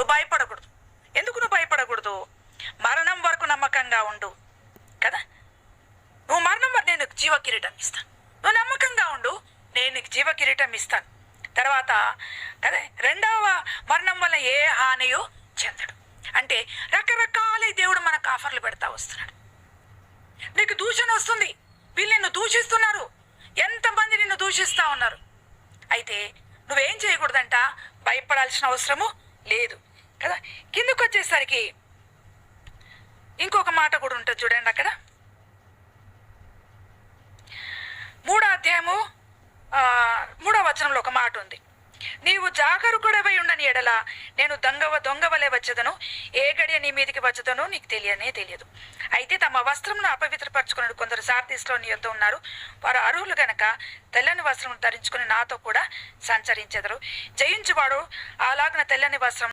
నువ్వు భయపడకూడదు. ఎందుకు నువ్వు భయపడకూడదు? మరణం వరకు నమ్మకంగా ఉండు. కదా? నువ్వు మరణం వరకు నేను జీవ కిరీటం ఇస్తాను. నువ్వు నమ్మకంగా ఉండు నేను నీకు జీవ కిరీటం ఇస్తాను. తర్వాత కదా? రెండవ మరణం వల్ల ఏ హానియో చెందడు. అంటే రకరకాల దేవుడు మనకు ఆఫర్లు పెడతా వస్తున్నాడు. నీకు దూషణ వస్తుంది. వీళ్ళు నిన్ను దూషిస్తున్నారు. ఎంతమంది నిన్ను దూషిస్తా ఉన్నారు? అయితే నువ్వేం చేయకూడదంట? భయపడాల్సిన అవసరము లేదు. కదా? కిందకు వచ్చేసరికి ఇంకొక మాట కూడా ఉంటుంది చూడండి అక్కడ. మూడో అధ్యాయము ఆ, మూడో వచనంలో ఒక మాట ఉంది. నీవు జాగరూకుడవై ఉండని ఎడల నేను దొంగవ దొంగవలే వచ్చదను ఏ గడియ నీ మీదికి వచ్చదనో నీకు తెలియనే తెలియదు. అయితే తమ వస్త్రమును అపవిత్రపరచుకుని కొందరు సారథీస్లో నీ యొద్ద ఉన్నారు. వారు అర్హులు గనక తెల్లని వస్త్రం ధరించుకుని నాతో కూడా సంచరించెదరు. జయించువాడు అలాగిన తెల్లని వస్త్రం